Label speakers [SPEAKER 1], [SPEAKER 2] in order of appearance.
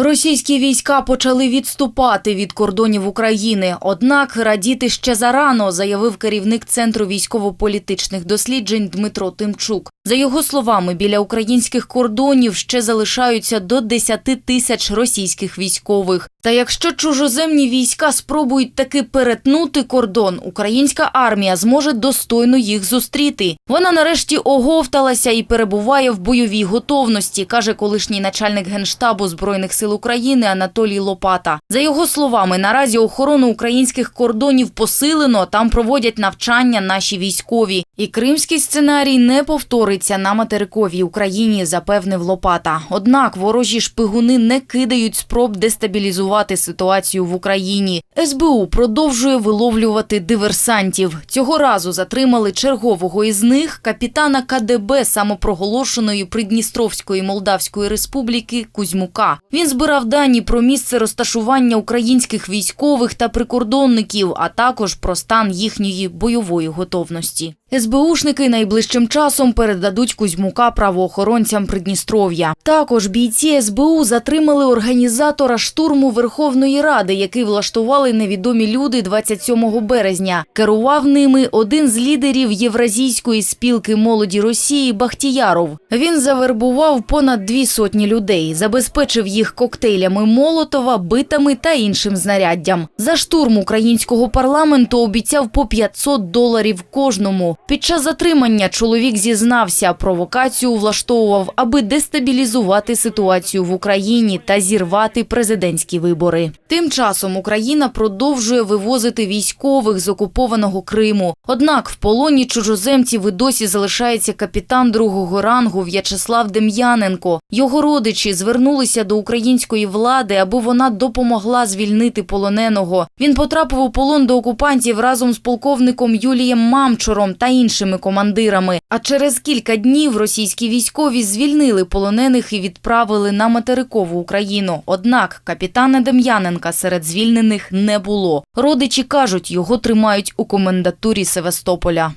[SPEAKER 1] Російські війська почали відступати від кордонів України. Однак радіти ще зарано, заявив керівник Центру військово-політичних досліджень Дмитро Тимчук. За його словами, біля українських кордонів ще залишаються до 10 тисяч російських військових. Та якщо чужоземні війська спробують таки перетнути кордон, українська армія зможе достойно їх зустріти. Вона нарешті оговталася і перебуває в бойовій готовності, каже колишній начальник генштабу збройних сил України Анатолій Лопата. За його словами, наразі охорону українських кордонів посилено. Там проводять навчання наші військові. І кримський сценарій не повториться на материковій Україні, запевнив Лопата. Однак ворожі шпигуни не кидають спроб дестабілізувати ситуацію в Україні. СБУ продовжує виловлювати диверсантів. Цього разу затримали чергового із них капітана КДБ самопроголошеної Придністровської Молдавської Республіки Кузьмука. Він збирав дані про місце розташування українських військових та прикордонників, а також про стан їхньої бойової готовності. СБУшники найближчим часом передадуть Кузьмука правоохоронцям Придністров'я. Також бійці СБУ затримали організатора штурму Верховної Ради, який влаштували невідомі люди 27 березня. Керував ними один з лідерів Євразійської спілки молоді Росії Бахтіяров. Він завербував понад дві сотні людей, забезпечив їх коктейлями Молотова, битами та іншим знаряддям. За штурм українського парламенту обіцяв по 500 доларів кожному. Під час затримання чоловік зізнався, провокацію влаштовував, аби дестабілізувати ситуацію в Україні та зірвати президентські вибори. Тим часом Україна продовжує вивозити військових з окупованого Криму. Однак в полоні чужоземців і досі залишається капітан другого рангу В'ячеслав Дем'яненко. Його родичі звернулися до української влади, аби вона допомогла звільнити полоненого. Він потрапив у полон до окупантів разом з полковником Юлієм Мамчуром та іншими командирами. А через кілька днів російські військові звільнили полонених і відправили на материкову Україну. Однак капітана Дем'яненка серед звільнених не було. Родичі кажуть, його тримають у комендатурі Севастополя.